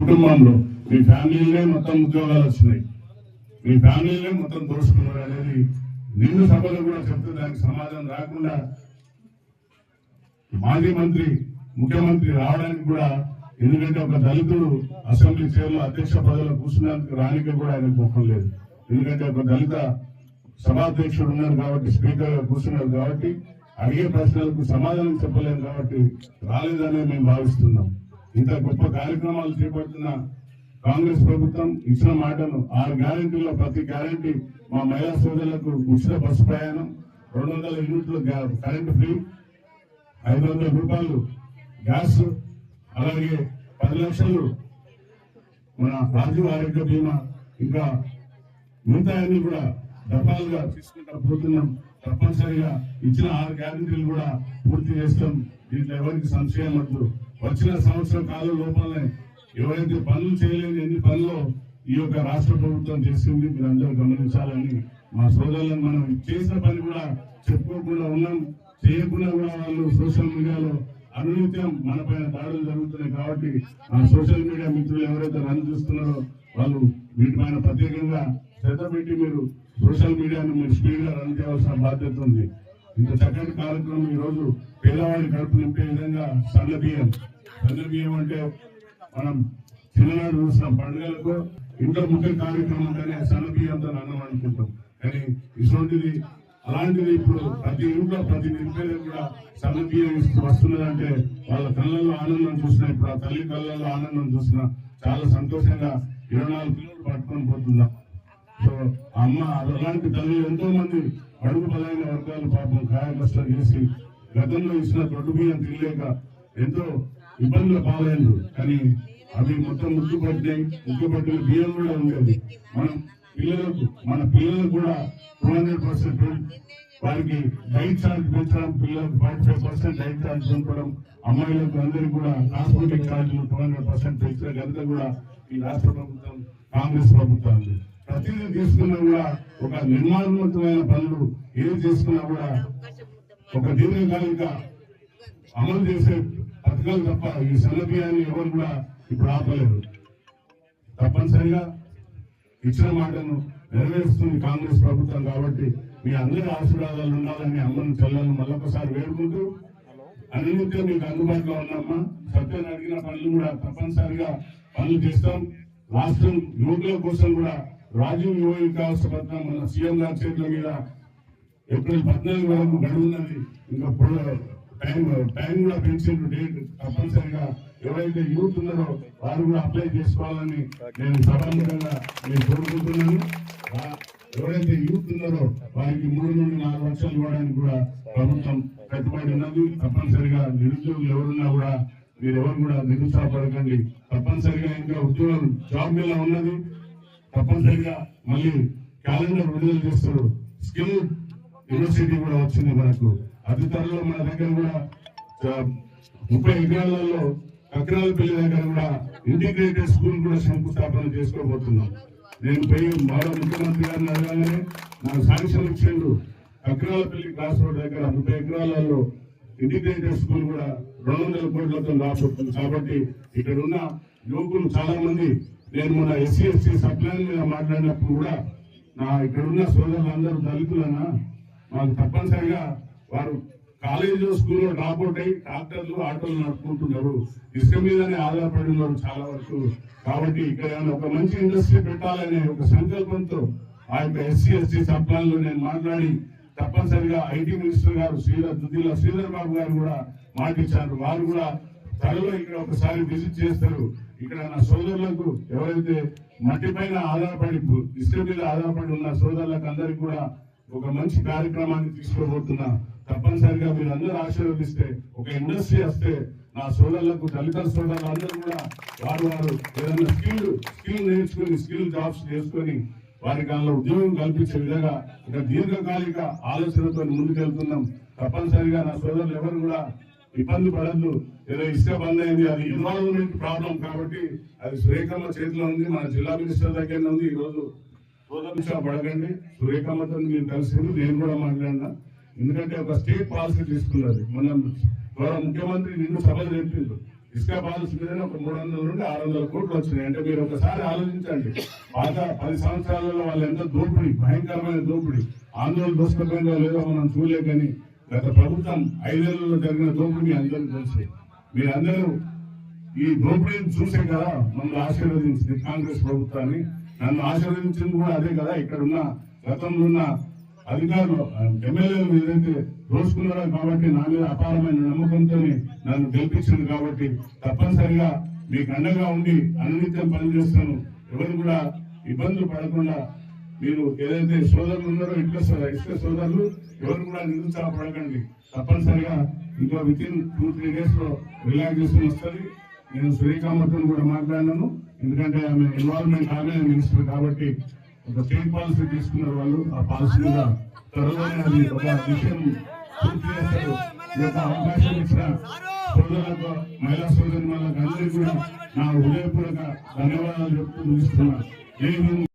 కుటుంబంలో మీ ఫ్యామిలీలే మొత్తం ఉద్యోగాలు వచ్చినాయి. మీ ఫ్యామిలీలే మొత్తం దోసుకున్నారు అనేది నిన్ను సభలో కూడా చెప్తే దానికి సమాధానం రాకుండా మాజీ మంత్రి ముఖ్యమంత్రి రావడానికి కూడా ఎందుకంటే ఒక దళితుడు అసెంబ్లీ చైర్లో అధ్యక్ష పదవిలో కూర్చున్నందుకు రానికి కూడా ఆయనకు ముఖం లేదు. ఎందుకంటే ఒక దళిత సభాధ్యక్షుడు ఉన్నారు కాబట్టి స్పీకర్ కూర్చున్నారు కాబట్టి అడిగే ప్రశ్నలకు సమాధానం చెప్పలేము కాబట్టి రాలేదనే మేము భావిస్తున్నాం. ఇంత గొప్ప కార్యక్రమాలు చేపడుతున్న కాంగ్రెస్ ప్రభుత్వం ఇచ్చిన మాటను ఆరు గ్యారంటీలో ప్రతి గ్యారంటీ మా మహిళా సోదరులకు ఉచిత బస్సు ప్రయాణం రెండు వందల యూనిట్లు కరెంటు ఫ్రీ ఐదు వందల రూపాయలు గ్యాస్ అలాగే పది లక్షలు మన రాజీవ్ ఆరోగ్య బీమా ఇంకా మిగతా అన్ని కూడా డబ్బాలుగా తీసుకుంటా పోతున్నాం తప్పనిసరిగా. ఇచ్చిన ఆరు గ్యారంటీలు కూడా పూర్తి చేస్తాం. దీంట్లో ఎవరికి సంశయం వద్దు. వచ్చిన సంవత్సరం కాలం లోపలనే ఎవరైతే పనులు చేయలేని ఎన్ని పనులు ఈ యొక్క రాష్ట్ర ప్రభుత్వం చేసింది మీరు అందరూ గమనించాలని మా సోదరులను మనం చేసిన పని కూడా చెప్పుకోకుండా ఉన్నాం. చేయకుండా కూడా వాళ్ళు సోషల్ మీడియాలో అనునిత్యం మనపైన దాడులు జరుగుతున్నాయి కాబట్టి ఆ సోషల్ మీడియా మిత్రులు ఎవరైతే రన్ చూస్తున్నారో వాళ్ళు వీటిపైన ప్రత్యేకంగా శ్రద్ధ పెట్టి మీరు సోషల్ మీడియాను మీరు స్పీడ్గా రన్ చేయాల్సిన బాధ్యత ఉంది. ఇంత చక్కటి కార్యక్రమం ఈ రోజు పేదవాడి కడుపు నింపే విధంగా సన్న బియ్యం సన్న బియ్యం అంటే మనం చిన్ననాడు చూసిన పండుగలకు ఇంట్లో ముఖ్య కార్యక్రమం కానీ సన్న బియ్యంతో అన్నం అనుకుంటాం కానీ ఇటువంటిది అలాంటిది ఇప్పుడు ప్రతి ఇంట్లో ప్రతి నిరుపేదకు కూడా సన్న వస్తున్నదంటే వాళ్ళ కళ్ళల్లో ఆనందం చూసిన ఇప్పుడు ఆ తల్లి కళ్ళల్లో ఆనందం చూసిన చాలా సంతోషంగా ఇరవై నాలుగు కిలోలు పట్టుకొని పోతున్నాం సో అమ్మ అలాంటి తల్లి ఎంతో మంది అడుగు బలైన వర్గాలు పాపం కాయ చేసి గతంలో ఇచ్చిన దొడ్డు బియ్యం తినలేక ఎంతో ఇబ్బందుల పాలైంది. కానీ అవి మొత్తం ముక్కు పట్టినాయి. ముద్దు పట్టిన బియ్యం కూడా ఉండేది. మనం పిల్లలకు మన పిల్లలకు కూడా టూ హండ్రెడ్ పర్సెంట్ వారికి డైట్ ఛార్జ్ పెంచడం పిల్లలకు forty five percent diet charge పెంచడం అమ్మాయిలకు అందరికీ కూడా కాస్మెటిక్ ఛార్జీలు టూ హండ్రెడ్ పర్సెంట్ పెంచిన ఘనత కూడా ఈ రాష్ట్ర ప్రభుత్వం కాంగ్రెస్ ప్రభుత్వం ప్రతిదీ తీసుకున్నా కూడా ఒక నిర్మాణవంతమైన పనులు ఏది చేసుకున్నా కూడా ఒక దీర్ఘకాలిక అమలు చేసే పథకాలు తప్ప ఈ సౌలభ్యాన్ని ఎవరు కూడా ఇప్పుడు ఆపలేరు. తప్పనిసరిగా ఇచ్చిన మాటను నెరవేరుస్తుంది కాంగ్రెస్ ప్రభుత్వం కాబట్టి మీ అందరి ఆశీర్వాదాలు ఉండాలని అమ్మను చెల్లెలను మళ్ళొకసారి వేడుకుంటూ అనునిత్యం మీకు అందుబాటులో ఉన్నామా సత్యం అడిగిన పనులు కూడా తప్పనిసరిగా పనులు చేస్తాం. రాష్ట్రం యువకుల కోసం కూడా రాజీవ్ యువ వికాస పథకం మన సీఎం గారి చేతుల మీద ఏప్రిల్ పద్నాలుగు వరకు గడువున్నది. ఇంకా టైం టైం కూడా పెంచిండ్రు డేట్ తప్పనిసరిగా ఎవరైతే యూత్ ఉన్నారో వారు కూడా అప్లై చేసుకోవాలని నేను సభాముఖంగా నేను కోరుకుంటున్నాను. ఎవరైతే యూత్ ఉన్నారో వారికి మూడు నుండి నాలుగు లక్షలు ఇవ్వడానికి కూడా ప్రభుత్వం కట్టుబడి ఉన్నది. తప్పనిసరిగా నిరుద్యోగులు ఎవరున్నా కూడా మీరు ఎవరు కూడా నిరుత్సాహపడకండి. తప్పనిసరిగా ఇంకా ఉద్యోగం జాబ్ మీద ఉన్నది. తప్పనిసరిగా మళ్ళీ క్యాలెండర్ విడుదల చేస్తారు. స్కిల్ యూనివర్సిటీ కూడా వచ్చింది మనకు. అతి త్వరలో మన దగ్గర కూడా ముప్పై ఎకరాలలో కక్రాలపల్లి దగ్గర కూడా ఇంటిగ్రేటెడ్ స్కూల్ కూడా శంకుస్థాపన చేసుకోబోతున్నాం. నేను పోయి మరో ముఖ్యమంత్రి గారిని అడగానే నాకు శాంక్షన్ ఇచ్చిండు. కక్రాలపల్లి క్రాస్ రోడ్ దగ్గర ముప్పై ఎకరాలలో ఇంటిగ్రేటెడ్ స్కూల్ కూడా రెండు వందల కోట్లతో రాబోతుంది. కాబట్టి ఇక్కడ ఉన్న యువకులు చాలా మంది నేను మన ఎస్సీ ఎస్సీ సప్లైన్ మీద మాట్లాడినప్పుడు కూడా నా ఇక్కడ ఉన్న సోదరులందరూ దళితులన్నా మాకు తప్పనిసరిగా వారు కాలేజీలో స్కూల్లో డ్రాప్ అవుట్ అయ్యి ట్రాక్టర్లు ఆటోలు నడుపుకుంటున్నారు. ఇసుక మీదనే ఆధారపడి చాలా వరకు. కాబట్టి ఇక్కడ ఒక మంచి ఇండస్ట్రీ పెట్టాలనే ఒక సంకల్పంతో ఆ యొక్క ఎస్సీ ఎస్టీ సప్లాన్లో నేను మాట్లాడి తప్పనిసరిగా ఐటీ మినిస్టర్ గారు శ్రీధర్ దుద్దిల శ్రీధర్ బాబు గారు కూడా మాటిచ్చారు వారు కూడా త్వరలో ఇక్కడ ఒకసారి విజిట్ చేస్తారు. ఇక్కడ నా సోదరులకు ఎవరైతే మట్టి పైన ఆధారపడి ఇసుక మీద ఆధారపడి ఉన్న సోదరులకు అందరికీ కూడా ఒక మంచి కార్యక్రమాన్ని తీసుకోబోతున్నా. తప్పనిసరిగా మీరు అందరూ ఆశీర్వదిస్తే ఒక ఇండస్ట్రీ వస్తే నా సోదరులకు దళిత సోదరులు అందరూ కూడా వారు వారు ఏదైనా స్కిల్ స్కిల్ నేర్చుకుని స్కిల్ జాబ్స్ చేసుకొని వారికి అందులో ఉద్యోగం కల్పించే విధంగా ఒక దీర్ఘకాలిక ఆలోచనతో ముందుకెళ్తున్నాం. తప్పనిసరిగా నా సోదరులు ఎవరు కూడా ఇబ్బంది పడద్దు. ఏదో ఇసుక బంద్ అయింది అది ఎన్వాల్వ్మెంట్ ప్రాబ్లం కాబట్టి అది సురేఖమ్మ చేతిలో ఉంది మన జిల్లా మినిస్టర్ దగ్గర ఉంది. ఈ రోజు పడకండి. సురేఖమ్మతో మీరు కలిసి నేను కూడా మాట్లాడినా. ఎందుకంటే ఒక స్టేట్ పాలసీ తీసుకున్నది. మన గౌరవ ముఖ్యమంత్రి నిన్ను సభలు చెప్పిండు ఇసుక పాలసీ మీద ఒక మూడు వందల నుండి ఆరు వందల కోట్లు వచ్చినాయి. అంటే మీరు ఒకసారి ఆలోచించండి. పాత పది సంవత్సరాలలో వాళ్ళు ఎంత దోపిడి భయంకరమైన దోపిడీ. ఆందోళన దోసుకపోయిందో లేదో మనం చూడలే కానీ గత ప్రభుత్వం ఐదేళ్ళలో జరిగిన దోపిడీ మీ అందరికీ తెలుసు. మీరందరూ ఈ దోపిడీని చూసే కదా మమ్మల్ని ఆశీర్వదించింది కాంగ్రెస్ ప్రభుత్వాన్ని. నన్ను ఆశీర్వదించింది కూడా అదే కదా. ఇక్కడ ఉన్న గతంలో ఉన్న అధికారులు ఎమ్మెల్యేలు ఏదైతే దోచుకున్నారో కాబట్టి నా మీద అపారమైన నమ్మకంతో నన్ను గెలిపించాను కాబట్టి తప్పనిసరిగా మీకు అండగా ఉండి అన్నిత్యం పనిచేస్తాను. ఎవరు కూడా ఇబ్బందులు పడకుండా మీరు ఏదైతే సోదరులు ఉన్నారో ఇటుక ఇసుక సోదరులు ఎవరు కూడా నిరుత్సాహపడకండి తప్పనిసరిగా ఇంకా విత్ ఇన్ టూ త్రీ డేస్లో రిలాక్సేషన్ వస్తుంది. నేను సురేఖామతో కూడా మాట్లాడినాను. ఎందుకంటే ఆమె ఎన్వాల్వ్మెంట్ ఆమె మినిస్టర్ కాబట్టి ఒక స్టేట్ పాలసీ తీసుకున్నారు వాళ్ళు. ఆ పాలసీ మీద త్వరలోనే అది ఒక విషయం పూర్తి చేస్తారు. ఈ యొక్క అవకాశం ఇచ్చిన సోదరులకు మహిళా సోదరి వాళ్ళకి అందరికీ కూడా నా హృదయపూర్వక ధన్యవాదాలు చెప్తూ ముగిస్తున్నాను